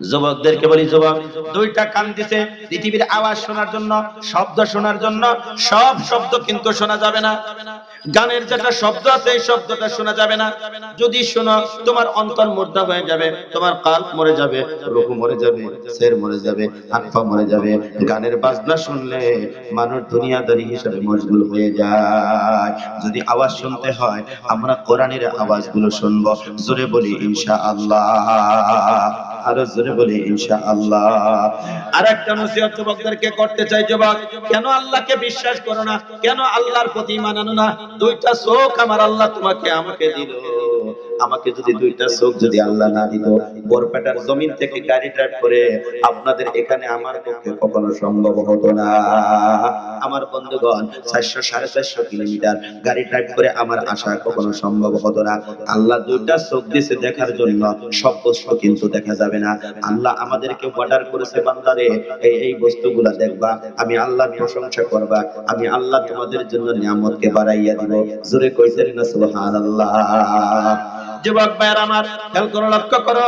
যুবকদেরকে বলি, যুবক, দুইটা কান দিছে পৃথিবীর আওয়াজ শোনার জন্য, শব্দ শোনার জন্য, সব শব্দ কিন্তু শোনা যাবে না। গানের যেটা শব্দ আছে, এই শব্দটা শোনা যাবে না। যদি শোনো, তোমার অন্তর মুর্দা হয়ে যাবে, তোমার কাল মরে যাবে, রুহু মরে যাবে সের মরে যাবে, হাত মরে যাবে। গানের বাজনা শুনলে মানুষ দুনিয়াদারি হিসাবে মশগুল হয়ে যায়। যদি আওয়াজ শুনতে হয়, আমরা কোরআনের আওয়াজগুলো শুনব। জোরে বলি ইনশা আল্লাহ আরও জোরে বলি ইনশা আল্লাহ আর একটা নসিহত যুবকদেরকে করতে চাই, যুবক? কেন আল্লাহকে বিশ্বাস করো না? কেন আল্লাহর প্রতি মানানো না? দুইটা চোখ আমার আল্লাহ তোমাকে, আমাকে দিল। আমাকে যদি দুইটা চোখ যদি আল্লাহ না দিত, বরপেটার জমিন থেকে গাড়ি ড্রাইভ করে আপনাদের এখানে আমার পক্ষে কখনো সম্ভব হতো না। আমার বন্ধুগণ, চারশো সাড়ে চারশো কিলোমিটার গাড়ি ড্রাইভ করে আমার আসা কখনো সম্ভব হতো না। আল্লাহ দুইটা চোখ দিছে দেখার জন্য, সব বস্তু কিন্তু দেখা যাবে না। আল্লাহ আমাদেরকে অর্ডার করেছে, বান্দারে, এই এই বস্তুগুলা দেখবা, আমি আল্লাহ প্রশংসা করবা, আমি আল্লাহ তোমাদের জন্য নিয়ামতকে বাড়াইয়া দিব। জোরে কইছেন না, সুবহানাল্লাহ। যুবক ভাইয়ের আমার, খেয়াল করো, লক্ষ্য করো।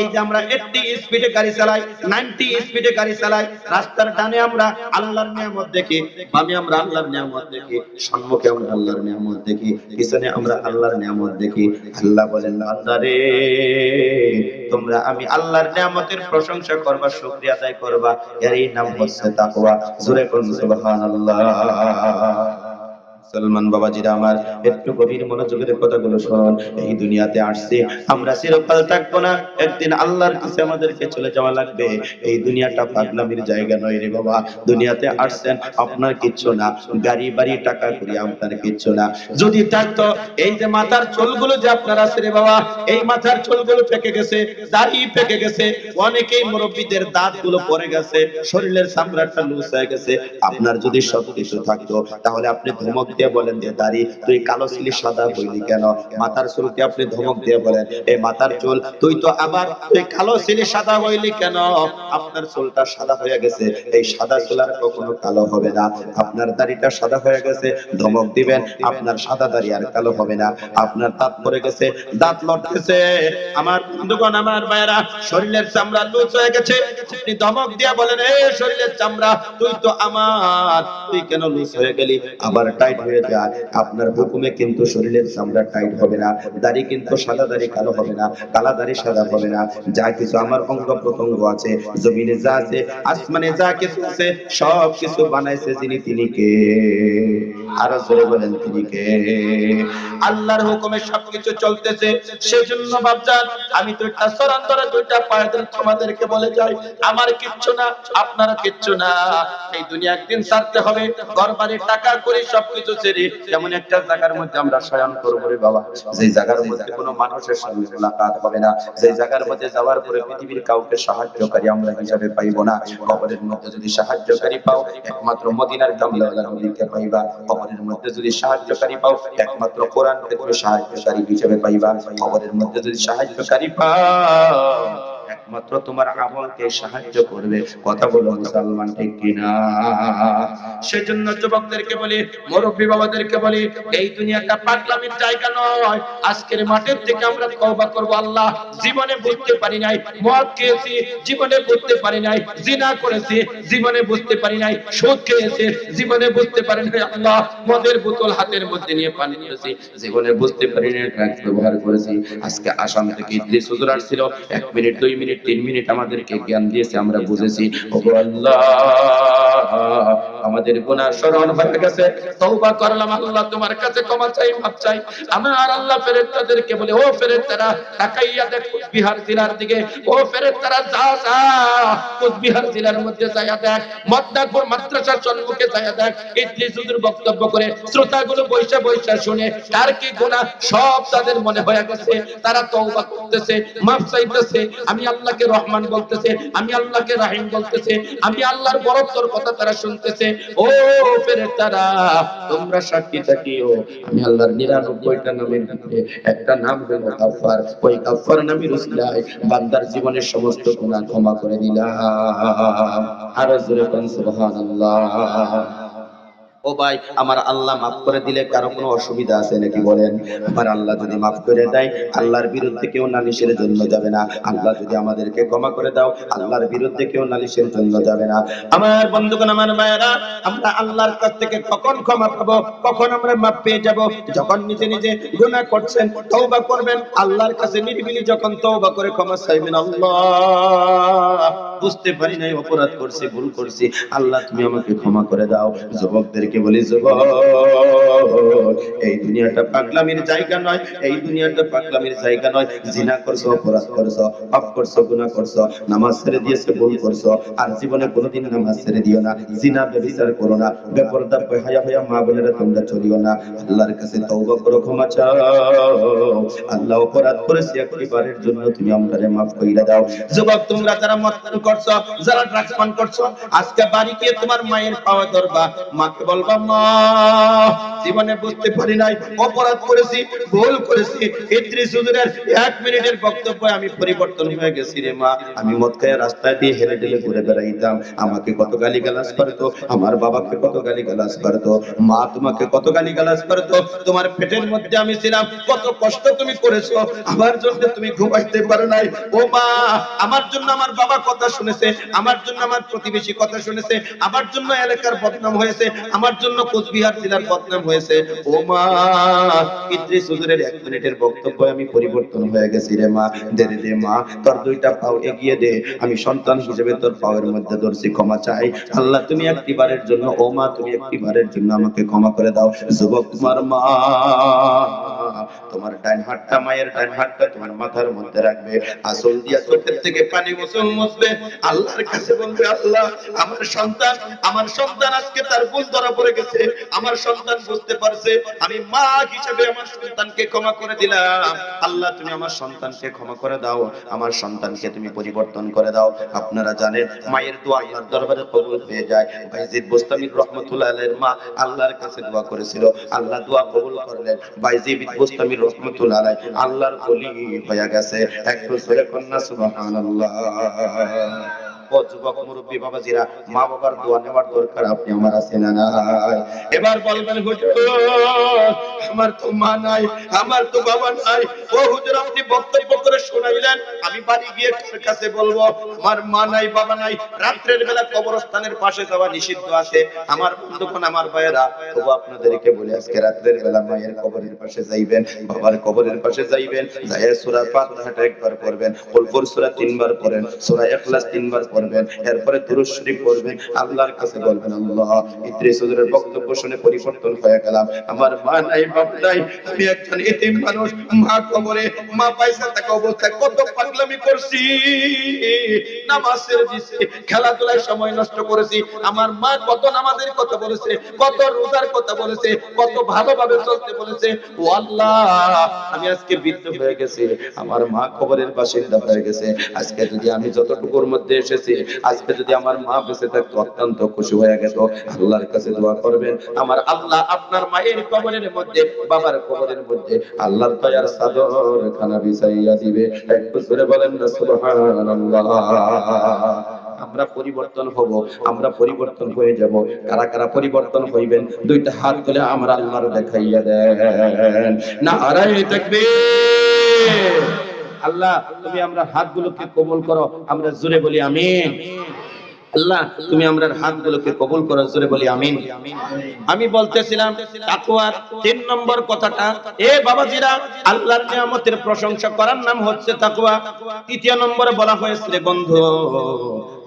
এই যে আমরা এইটটি স্পিডে গাড়ি চালাই, নাইনটি স্পিডে গাড়ি চালাই, রাস্তার ডানে আমরা আল্লাহর নিয়ামত দেখি, বামে আমরা আল্লাহর নিয়ামত দেখি, সম্মুখে আমরা আল্লাহর নিয়ামত দেখি, পিছনে আমরা আল্লাহর নিয়ামত দেখি। আল্লাহ বলেন বান্দারে তোমরা আমি আল্লাহর নিয়ামতের প্রশংসা করবা, শুকরিয়া আদায় করবা। এরই নাম হচ্ছে তাকওয়া। জোরে করুন সুবহানাল্লাহ। সলমান বাবাজিরা আমার, একটু গভীর মনোযোগের কথাগুলো শুনুন এই দুনিয়াতে আসছে, আমরা চিরকাল থাকব না, একদিন আল্লাহর কাছে আমাদেরকে চলে যাওয়া লাগবে, এই দুনিয়াটা পাগলামির জায়গা নয় রে বাবা, দুনিয়াতে আসছেন আপনার কিচ্ছু না, গাড়ি, বাড়ি, টাকা করি আপনার কিচ্ছু না, যদি থাকতো এই যে মাথার চুলগুলো যে আপনার আছে রে বাবা, এই মাথার চুলগুলো পেকে গেছে, দাড়ি পেকে গেছে, অনেকেই মুরব্বীদের দাঁতগুলো পড়ে গেছে, শরীরের চামড়াটা লুজ হয়ে গেছে, আপনার যদি সব কিছু থাকতো, তাহলে আপনি ধমক দিয়ে বলেন যে, দাড়ি, তুই কালো ছিলি সাদা হইলি কেন? মাথার চুলকে আপনি ধমক দিয়ে বলেন? এই মাথার চুল, তুই তো আবার, তুই কালো ছিলি সাদা হইলি কেন? আপনার চুলটা সাদা হয়ে গেছে, এই সাদা চুল আর কখনো কালো হবে না। আপনার দাড়িটা সাদা হয়ে গেছে, ধমক দিবেন, আপনার সাদা দাড়ি আর কালো হবে না। আপনার দাঁত পড়ে গেছে, দাঁত লড়তেছে আমার বন্ধুগণ, আমার ভাইয়েরা, শরীরের চামড়া লুজ হয়ে গেছে। আপনি ধমক দিয়া বলেন, এ শরীরের চামড়া, তুই তো আমার, তুই কেন লুজ হয়ে গেলি? আবার টাইট হয়ে যায়। আপনার হুকুমে কিন্তু শরীরের চামড়া টাইট হবে না, দাড়ি কিন্তু সাদা, দাড়ি কালো হবে না, কালা দাড়ি সাদা হবে না। যা কিছু আমার অঙ্গ প্রত্যঙ্গ আছে, জমিনে যা আছে, আসমানে যা কিছু আছে সব কিছু বানাইছে যিনি তিনি। কে আরও জোরে বলেন তিনি কে আল্লাহর হুকুমে সবকিছু চলতেছে, সেজন্য বাপজান, আমি দুইটা সরান ধরে দুইটা পায়ে ধরে তোমাদেরকে বলে যাই, আমার কিচ্ছু না, আপনারা কিচ্ছু না। এই দুনিয়া একদিন ছাড়তে হবে ঘর বাড়ি টাকা করে সবকিছু ছেড়ে, যেমন একটা জায়গার মধ্যে আমরা শয়ন করব রে বাবা। যে জায়গার মধ্যে কোনো মানুষের সঙ্গে মোলাকাত হবে না যে জায়গার মধ্যে যাওয়ার পরে পৃথিবীর কাউকে সাহায্যকারী আমরা হিসাবে পাইব না, কবরের মধ্যে যদি সাহায্যকারী পাও, একমাত্র মদিনার পাইবা। মধ্যে যদি সাহায্যকারী পাও একমাত্র সাহায্যকারী হিসেবে পাইবা। মধ্যে যদি সাহায্যকারী পাও একমাত্র তোমার আমলকে সাহায্য করবে কথা বলো মুসলমান ঠিক কিনা? সেজন্য যুবকদেরকে বলি, মুরব্বী বাবাদেরকে বলি, এই দুনিয়াটা পাগলামির জায়গা নয়। আজকের মাঠের থেকে আমরা তওবা করব, আল্লাহ জীবনে বুঝতে পারি নাই, মদ খেয়েছি, জীবনে বুঝতে পারি নাই, জিনা করেছি, জীবনে বুঝতে পারি নাই, সুদ খেয়েছি, জীবনে বুঝতে পারি নাই, আল্লাহ মদের বোতল হাতের মধ্যে নিয়ে পানি নিয়েছি জীবনে বুঝতে পারি নাই ড্রাগস ব্যবহার করেছি। আজকে আসাম থেকে ইদ্রিস হুজুর আসছিল, এক মিনিট, দুই মিনিট তিন মিনিট আমাদেরকে জ্ঞান দিয়েছে, আমরা বুঝেছি। আমাদের গুনাহ স্মরণ হয়ে গেছে। তওবা করলাম, আল্লাহ তোমার কাছে ক্ষমা চাই মাপ চাই। আমার আল্লাহ ফেরেশতাদেরকে বলে, ও ফেরেশতারা, তাকাইয়া দেখ, বিহার জেলার দিকে। ও ফেরেশতারা, যা যা বিহার জেলার মধ্যে যায়া দেখ। মদ্দাপুর মাদ্রাসার সম্মুখে যায়া দেখ। ইদ্রিস হুজুর বক্তব্য করে, শ্রোতাগুলো বৈশা বৈশা শুনে, কার কি গুনাহ? সব তাদের মনে হয়ে গেছে। তারা তওবা করতেছে, মাফ চাইতেছে। আমি আল্লাহকে রহমান বলতেছে, আমি আল্লাহকে রাহিম বলতেছে, আমি আল্লাহর বরত্বর কথা তারা শুনতেছে। ও ফেরেশতারা, তোমরা সাক্ষী থাকিও। আমি আল্লাহর 99টা নামের মধ্যে একটা নাম হলো গাফফার ওই গাফফার নামের উসিলায় বান্দার জীবনের সমস্ত গুনাহ ক্ষমা করে দিলাম। আর জোরে কোন সুবহানাল্লাহ। ও ভাই, আমার আল্লাহ মাফ করে দিলে কারও কোনো অসুবিধা আছে নাকি বলেন? আমার আল্লাহ যদি মাফ করে দেয়, আল্লাহর বিরুদ্ধে কেউ নালিশের জন্য যাবে না। আল্লাহ যদি আমাদেরকে ক্ষমা করে দাও, আল্লাহর বিরুদ্ধে কেউ নালিশের জন্য যাবে না। আমার বন্ধুগণ, আমার মায়েরা আমরা আল্লাহর কাছ থেকে কখন ক্ষমা পাবো, কখন আমরা মাফ পেয়ে যাব? যখন নিজে নিজে গুনাহ করছেন, তওবা করবেন, আল্লাহর কাছে নিরিবিলি যখন তওবা করে ক্ষমা চাইবেন, আল্লাহ। বুঝতে পারি নাই, অপরাধ করছি, ভুল করছি। আল্লাহ, তুমি আমাকে ক্ষমা করে দাও। যুবকদেরকে বলি যুবক এই দুনিয়াটা পাগলামির জায়গা নয়, এই দুনিয়াটা পাগলামির জায়গা নয়। জিনা করছ, অপরাধ করছ, পাপ করছ, গুনাহ করছ, নামাজ ছেড়ে দিয়েছ, ভুল করছ, আর জীবনে কোনোদিন নামাজ ছেড়ে দিও না, জিনা ব্যভিচার করো না, বেপরদা হায়া হায়া মা বোনেরা তোমরা চলিও না। আল্লাহর কাছে তওবা করো, ক্ষমা চাও। আল্লাহ অপরাধ করেছি একবারের জন্য তুমি আমাদের মাফ কইরা দাও। যুবক, তোমরা যারা মদ করছ, যারা ড্রাগস পান করছ, আজকে বাড়ি গিয়ে তোমার মায়ের পাওয়া ধরবা মাকে বলবা, মা জীবনে বুঝতে পারি নাই, অপরাধ করেছি, ভুল করেছি। ইদ্রিস হুজুরের এক মিনিটের বক্তব্য আমি পরিবর্তন হয়ে গেছি রে মা। আমি মদ খায় রাস্তায় দিয়ে হেলে ঢেলে ঘুরে বেড়াইতাম। আমাকে কত গালি গালাজ করতো, আমার বাবাকে কত গালি গালাজ করতো, মা তোমাকে কত গালি গালাজ করতো। তোমার পেটের মধ্যে আমি ছিলাম, কত কষ্ট তুমি করেছ। আমার জন্য তুমি ঘুমাইতে পারো নাই। ও মা, আমার জন্য আমার বাবা কথা শুনেছে, আমার জন্য আমার প্রতিবেশী কথা শুনেছে, আমার জন্য এলাকার বদনাম হয়েছে, আমার জন্য কোচবিহার জেলার বদনাম হয়েছে। ও মা ইদ্রিস হুজুরের এক মিনিটের বক্তব্য আমি পরিবর্তন হয়ে গেছি রে মা। দে দে দে মা, তোর দুইটা পাও এগিয়ে দে। আমি সন্তান হিসেবে তোর পাওয়ের মধ্যে ধরছি, ক্ষমা চাই। আল্লাহ, তুমি একটি বারের জন্য, ও মা, তুমি একটিবারের জন্য আমাকে ক্ষমা করে দাও। যুবক, তোমার মা তোমার ডান হাতটা মায়ের ডান হাতটা তোমার মাথার মধ্যে রাখবে। আসল দিয়া চোখের থেকে পানি গোসল মুছবে। আল্লাহর কাছে বলবে, আল্লাহ, আমার সন্তান আমার সন্তান আজকে তার ভুল ধরা পড়ে গেছে। আমার সন্তান বুঝতে পারছে। আমি মা হিসেবে আমার সন্তানকে ক্ষমা করে দিলাম। আল্লাহ, তুমি আমার সন্তানকে ক্ষমা করে দাও। আমার সন্তানকে তুমি পরিবর্তন করে দাও। আপনারা জানেন, মায়ের দোয়া আল্লাহর দরবারে কবুল হয়ে যায়। বাইজিদ বুস্তামির রহমতুল্লাহ আলাইহির মা আল্লাহর কাছে দোয়া করেছিল। আল্লাহ দোয়া কবুল করলেন। বাইজিদ বুস্তামির রহমতুল্লাহ আলাই আল্লাহর বলি হয়ে গেছে। একটু জোরে কন্যা সুবহানাল্লাহ। ও যুবক মুরব্বী বাবাজিরা মা বাবার দোয়া নেওয়ার দরকার, আপনি আমার আছে না নাই? এবার বলবেন আমার তো মা নাই, আমার তো বাবা নাই। ও হুজুর, আপনি বক্তব্য করে শোনাইলেন, আমি বাড়ি গিয়ে কার কাছে বলব, আমার মা নাই, বাবা নাই। রাত্রের বেলা কবরস্থানের পাশে যাওয়া নিষিদ্ধ আছে। আমার বন্ধুগণ, আমার ভাইয়েরা, তবু আপনাদেরকে বলে, আজকে রাত্রের বেলা মায়ের কবরের পাশে যাইবেন, বাবার কবরের পাশে যাইবেন, যাইয়া সূরা ফাতিহাটা একবার পড়বেন কুলপুর সূরা তিনবার পড়েন, সূরা ইখলাস তিনবার পড়বেন এরপরে দুরূদ শরীফ পড়বেন, আল্লাহর কাছে বলবেন, আল্লাহ ইদ্রিস হুজুরের বক্তব্য শুনে পরিবর্তন হয়ে গেলাম। আমার মা নাই, বাপ নাই, আমি একজন এতিম মানুষ, মা কবরে, মা পয়সা থাকা অবস্থায়, কত পাগলামি করছি। নামাজ ছেড়ে দিছি খেলাধুলায় সময় নষ্ট করেছি। আমার মা কত নামাজের কথা বলেছে, কত রোজার কথা বলেছে, কত ভালোভাবে চলতে বলেছে। ও আল্লাহ, আমি আজকে বৃদ্ধ হয়ে গেছি, আমার মা কবরের বাসিন্দা হয়ে গেছে। আজকে যদি আমি যতটুকুর মধ্যে এসেছি আজকে যদি আমার মা বেঁচে থাকতো, অত্যন্ত খুশি হয়ে গেত। আল্লাহর কাছে দোয়া করবেন। আমার আল্লাহ আপনার মায়ের কবরের মধ্যে, বাবার কবরের মধ্যে আল্লাহর দয়ার সাদর খানা বিছাইয়া দিবে। একটু জোরে বলেন না, সুবহানাল্লাহ। আমরা পরিবর্তন হব, আমরা পরিবর্তন হয়ে যাব। কারা কারা পরিবর্তন হইবেন? দুইটা হাত তুলে আমরা আল্লাহর দেখাইয়া দেন। না আরাই থাকবে আল্লাহ, তুমি আমরা হাতগুলোকে কবল করো, আমরা জোরে বলি আমিন। আল্লাহ, তুমি আমরা হাতগুলোকে কবুল করো, জোরে বলি আমিন। আমি বলতেছিলাম, তাকওয়ার তিন নম্বর কথাটা, এ বাবাজিরা, আল্লাহর নিয়ামতের প্রশংসা করার নাম হচ্ছে তাকুয়া তৃতীয় নম্বরে বলা হয়েছে, বন্ধু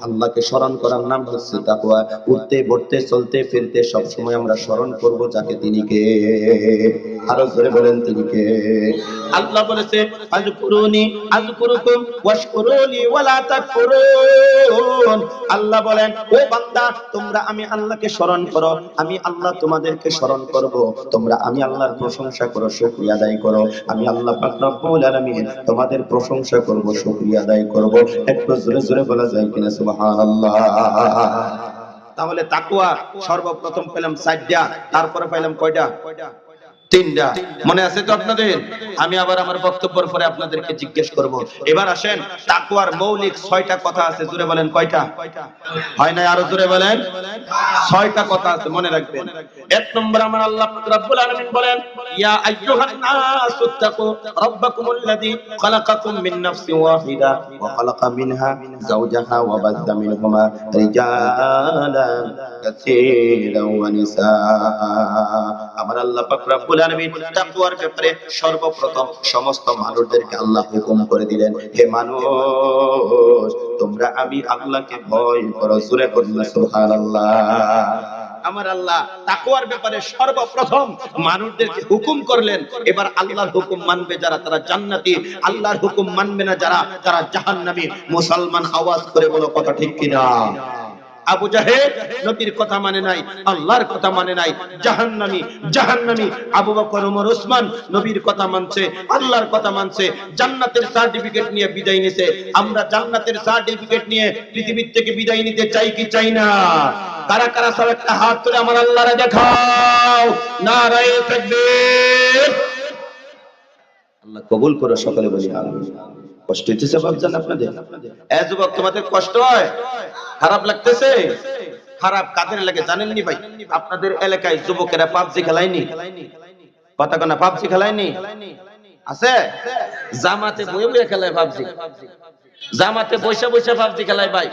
আল্লাহকে স্মরণ করার নাম হচ্ছে তাকওয়া। উঠতে, বসতে, চলতে, ফিরতে সব সময় আমরা স্মরণ করব যাকে তিনি কে। আরও জোরে বলেন তিনি কে। আল্লাহ বলেছে, আযকুরুনি, আযকুরুকুম ওয়াশকুরুনি ওয়ালা তাকফুরুন। আল্লাহ বলেন, ও বান্দা, তোমরা আমি আল্লাহকে স্মরণ করো, আমি আল্লাহ তোমাদেরকে স্মরণ করব। তোমরা আমি আল্লাহর প্রশংসা করো, শুকরিয়া আদায় করো। আমি আল্লাহ পাক রব্বুল আলামিন তোমাদের প্রশংসা করব, শুকরিয়া আদায় করব। একটু জোরে জোরে বলা যায় কিনা? তাহলে তাকুয়া সর্বপ্রথম পেলাম সাজ্জা তারপরে পেলাম কয়টা? তিনটা। মনে আছে তো আপনাদের? আমি আবার আমার বক্তব্যের পরে আপনাদেরকে জিজ্ঞেস করব। এবার আসেন, তাকওয়ার মৌলিক ছয়টা কথা আছে জুড়ে বলেন কয়টা? হয় না আরও জুড়ে বলেন? ছয়টা কথা আছে, মনে রাখবেন। এক নম্বর আমার আল্লাহ রাব্বুল আলামিন বলেন, ইয়া আইয়ুহান নাস তাকু রাব্বাকুমুল্লাযী খালাকাকুম মিন নাফসিন ওয়াহিদা ওয়া খালাকা মিনহা যাওজাহা ওয়া বাথা মিনহুমা রিজালান কাসীরান ওয়া নিসা আমার আল্লাহ পাক রব্বুল ব্যাপারে সর্বপ্রথম সমস্ত মানুষদেরকে আল্লাহ হুকুম করে দিলেন, হে মানুষ, তোমরা আমি আল্লাহকে ভয় করো আমার আল্লাহ তাকওয়ার ব্যাপারে সর্বপ্রথম মানুষদেরকে হুকুম করলেন, এবার আল্লাহর হুকুম মানবে যারা, তারা জান্নাতি। আল্লাহর হুকুম মানবে না যারা, তারা জাহান্নামী। মুসলমান আওয়াজ করে বলো, কথা ঠিক কিনা? আবু জাহেদ নবীর কথা মানে নাই, আল্লাহর কথা মানে নাই, জাহান্নামী জাহান্নামী। আবু বকর, ওমর, ওসমান নবীর কথা মানছে, আল্লাহর কথা মানছে, জান্নাতের সার্টিফিকেট নিয়ে বিদায় নিছে। আমরা জান্নাতের সার্টিফিকেট নিয়ে পৃথিবীর থেকে বিদায় নিতে চাই কি চাই না? কারা কারা সব একটা হাত তুলে আমার আল্লাহরে দেখাও, নারায়ে তাকবীর। আল্লাহ কবুল করে সকলে বলি, আমিন। কষ্ট হইতেছে ভাবছেন আপনাদের। এ যুবক, তোমাদের কষ্ট হয়? খারাপ লাগতেছে? খারাপ কাদের লাগে জানেননি ভাই? আপনাদের এলাকায় যুবকেরা পাবজি খেলায়নি। কথা কনা পাবজি খেলায়নি? আছে? জামাতে বয়ে বয়ে খেলায় পাবজি। জামাতে বৈশা বৈশা পাবজি খেলায় ভাই।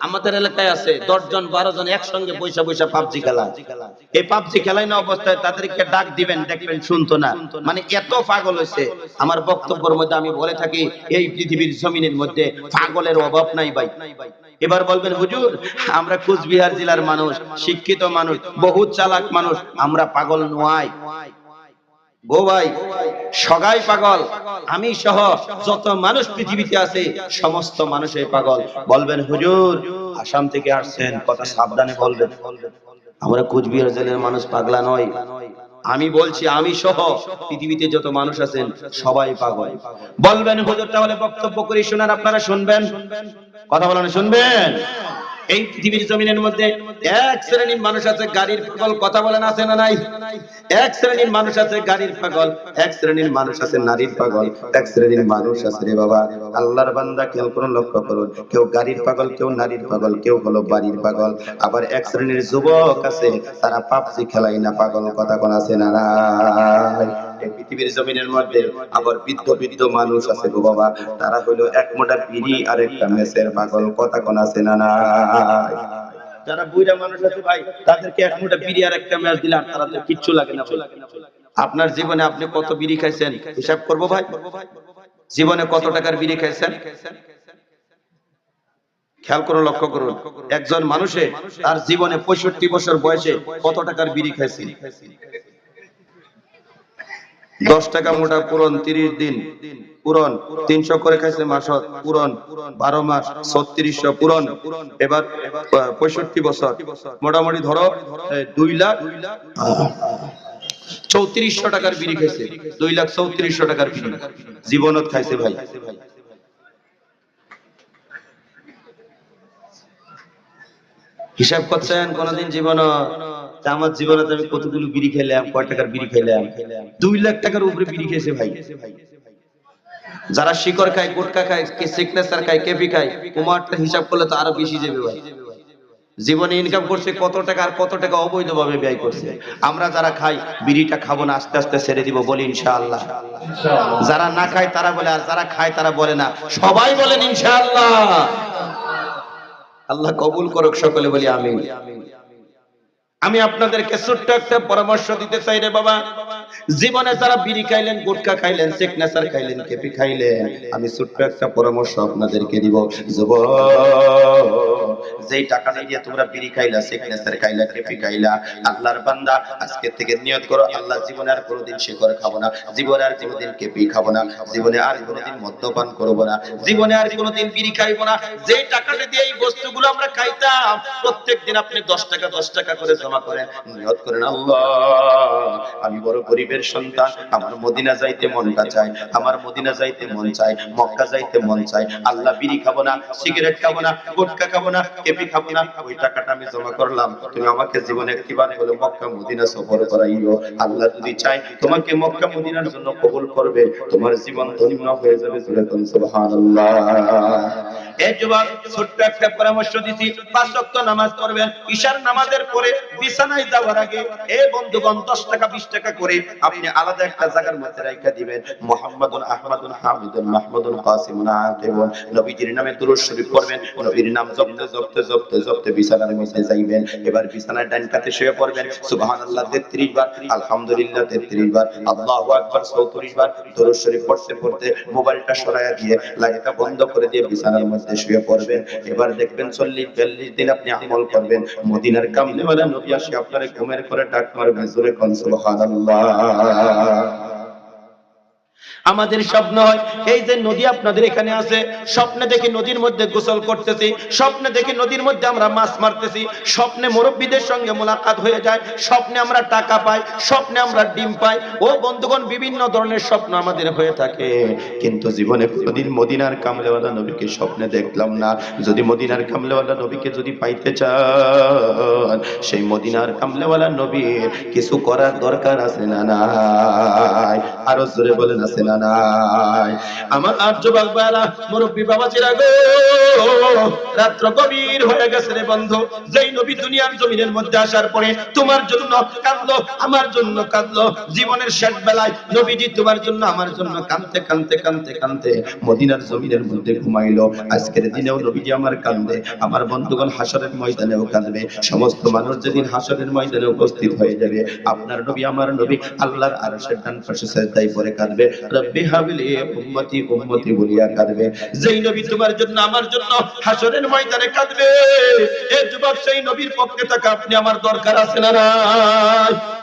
আমাদের এলাকায় আছে দশ জন বারো জন একসঙ্গে বৈশা বৈশা পাবজি খেলা। এই পাবজি খেলায় না অবস্থায় তাদেরকে ডাক দিবেন, দেখবেন শুনতো না। মানে এত পাগল হয়েছে। আমার বক্তব্যের মধ্যে আমি বলে থাকি, এই পৃথিবীর জমিনের মধ্যে পাগলের অভাব নাই ভাই। এবার বলবেন, হুজুর, আমরা কুচবিহার জেলার মানুষ, শিক্ষিত মানুষ, বহুত চালাক মানুষ, আমরা পাগল নয়। ভাই, সগাই পাগল। আমি সহ যত মানুষ পৃথিবীতে আছে, সমস্ত মানুষই পাগল। বলবেন, হুজুর, আসাম থেকে আসছেন, কথা সাবধানে বলবেন। আমরা কুচবিহার জেলার মানুষ পাগলা নয় আমি বলছি, আমি সহ পৃথিবীতে যত মানুষ আছেন, সবাই পাগল। বলবেন, হুজুর, তাহলে বক্তব্য করি শোনার আপনারা শুনবেন? কথা বলেন শুনবেন? এই পৃথিবীর জমিনের মধ্যে এক শ্রেণির মানুষ আছে, গাড়ির পাগল, কথা বলেন আছে না নাই? এক শ্রেণির মানুষ আছে, গাড়ির পাগল, এক শ্রেণির মানুষ আছে, নারীর পাগল, এক শ্রেণির মানুষ আছে রে বাবা। আল্লাহর বান্দা খেয়াল করুন লক্ষ্য করুন, কেউ গাড়ির পাগল, কেউ নারীর পাগল, কেউ হলো বাড়ির পাগল। আবার এক শ্রেণির যুবক আছে, তারা পাপসি খেলাই না পাগল, কথা কোন আছে না নাই? পৃথিবীর জমিনের মধ্যে আবার বৃদ্ধ বৃদ্ধ মানুষ আছে গো বাবা। তারা হইল এক মোটা বিড়ি আর একটা মেসের পাগল। কথা কোন আছে না নাই? যারা বুইরা মানুষ আছে ভাই, তাদেরকে এক মোটা বিড়ি আর একটা ম্যাচ দিলে আর তাদের কিচ্ছু লাগে না। আপনার জীবনে আপনি কত বিড়ি খাইছেন? হিসাব করব ভাই। জীবনে কত টাকার বিড়ি খাইছেন? খেয়াল করুন লক্ষ্য করুন। একজন মানুষে তার জীবনে পঁয়ষট্টি বছর বয়সে কত টাকার বিড়ি খাইছে? দশ টাকা মোটা পূরণ তিরিশ দিন, পূরণ তিনশো করে খাইছে মাসত, পূরণ বারো মাস, ছত্রিশশো পূরণ। এবার পঁয়ষট্টি বছর। মোটামুটি ধরো দুই লাখ চৌত্রিশশো টাকার বিড়ি খাইছে। দুই লাখ চৌত্রিশশো টাকার বিড়ি। জীবনত খাইছে ভাই। হিসাব করছেন কোনদিন আমার জীবনে আমি কতগুলো বিড়ি খেলাম, কয় টাকার বিড়ি খেলাম? দুই লাখ টাকার উপরে বিড়ি খেয়েছে ভাই। যারা শিকড় খায়, গুটকা খায়, কে সিগনেচার খায় কেপি খায়, কুমারটা হিসাব করলে তো আরও বেশি যাবে ভাই। জীবনে ইনকাম করছে কত টাকা আর কত টাকা অবৈধভাবে ব্যয় করছে। আমরা যারা খাই, বিড়িটা খাব না, আস্তে আস্তে ছেড়ে দিব, বলি ইনশাআল্লাহ। যারা না খায়, তারা বলে, আর যারা খায়, তারা বলে না। সবাই বলেন ইনশাআল্লাহ। আল্লাহ কবুল করুক, সকলে বলি আমি আমি আপনাদেরকে ছোট্ট একটা পরামর্শ দিতে চাই রে বাবা। জীবনে যারা বিড়ি খাইলেন, গুটকা খাইলেন সিগনেচার খাইলেন কেপি খাইলেন, আমি ছোট্ট একটা পরামর্শ আপনাদেরকে দিব। যুব যেই টাকাটা দিয়ে তোমরা বিড়ি খাইলা সিগনেচার খাইলা কেপি খাইলা, আল্লাহর বান্দা আজকে থেকে নিয়ত করো, আল্লাহ জীবনে আর কোনোদিন শিকড় খাব না, জীবনে আর কোনোদিন কেপি খাব না, জীবনে আর কোনোদিন মদ্যপান করব না, জীবনে আর কোনোদিন বিড়ি খাইবো না, যেই টাকাটা দিয়ে এই বস্তুগুলো আমরা খাইতাম প্রত্যেক দিন আপনি দশ টাকা দশ টাকা করে জমা করেন, নিয়ত করেন, আল্লাহ, আমি বড় গরিবের সন্তান, আমার মদিনা যাইতে মনটা চায়, আমার মদিনা যাইতে মন চায়, মক্কা যাইতে মন চায়, আল্লাহ বিড়ি খাব না, সিগারেট খাব না গুটকা খাব না কেপি খাব না, ওই টাকাটা আমি জমা করলাম। তুমি আমাকে জীবনে একটিবার হলো মক্কা, মদিনা সফর করাইও আল্লাহ যদি চাই তোমাকে মক্কা, মদিনার জন্য কবুল করবে। তোমার জীবন ধন্য হয়ে যাবে সুবহানাল্লাহ। এই যুবক, ছোট্ট একটা পরামর্শ দিছি। পাঁচ ওয়াক্ত নামাজ পড়বেন। ঈশার নামাজের পরে বিছানায় যাওয়ার আগে এ বন্ধুগণ 10 টাকা 20 টাকা করে আপনি আলাদা একটা জায়গার মধ্যে রাখা দিবেন। মুহাম্মাদুন আহমাদুন হামিদুন মাহমুদুন কাসিমুন আকিবুন নবীজির নামে দুরূদ শরীফ পড়বেন। নবীর নাম জপতে জপতে জপতে জপতে বিছানার মধ্যে যাইবেন। এবার বিছানার ডান কাতে শুয়ে পড়বেন। সুবহানাল্লাহ 33 বার, আলহামদুলিল্লাহ 33 বার, আল্লাহু আকবার 34 বার দুরূদ শরীফ পড়তে পড়তে মোবাইলটা সরায়া দিয়ে লাইটটা বন্ধ করে দিয়ে বিছানার মধ্যে শুয়ে পড়বেন এবার দেখবেন 40 42 দিন আপনি আমল করবেন। মদিনার কামলেওয়ালা নবী আসে আপনার ঘুমের করে ডাক মারবে, জোরে কোন সুবহানাল্লাহ। আমাদের স্বপ্ন হয়। এই যে নদী আপনাদের এখানে আছে, স্বপ্নে দেখি নদীর মধ্যে গোসল করতেছি, স্বপ্নে দেখি নদীর মধ্যে আমরা মাছ মারতেছি, স্বপ্নে মুরব্বীদের সঙ্গে মোলাকাত হয়ে যায়, স্বপ্নে আমরা টাকা পাই, স্বপ্নে আমরা ডিম পাই। ও বন্ধুগণ, বিভিন্ন ধরনের স্বপ্ন আমাদের হয়ে থাকে। কিন্তু জীবনে কোনোদিন মদিনার কামলেওয়ালা নবীকে স্বপ্নে দেখলাম না। যদি মদিনার কামলেওয়ালা নবীকে যদি পাইতে চান, সেই মদিনার কামলেওয়ালা নবীর কিছু করার দরকার আছে না নাই? আরও জোরে বলেন, আছে না নাই। আমার আর মুরব্বী বাবা চিরা গো, রাত্র গভীর হয়ে গেছে রে যেই নবী দুনিয়ার জমিনের মধ্যে আসার পরে তোমার জন্য কাঁদলো, আমার জন্য কাঁদলো। জীবনের শেষ বেলায় নবীজি তোমার জন্য, আমার জন্য কাঁদতে কাঁদতে কাঁদতে কাঁদতে মদিনার জমিনের মধ্যে ঘুমাইলো। আজকের দিনেও নবীজি আমার কান্দে আমার বন্ধুগণ হাসরের ময়দানেও কাঁদবে। সমস্ত মানুষ যেদিন হাসরের ময়দানে উপস্থিত হয়ে যাবে, আপনার নবী, আমার নবী আল্লাহর আরশের ডান পাশে সেজদায় পড়ে কাঁদবে। রব্বি উম্মতি উম্মতি বলিয়া কাঁদবে। যেই নবী তোমার জন্য, আমার জন্য হাসরের ময়দানে কাঁদবে। এ যুবক, সেই নবীর পক্ষে থাকা আপনি আমার দরকার আছে না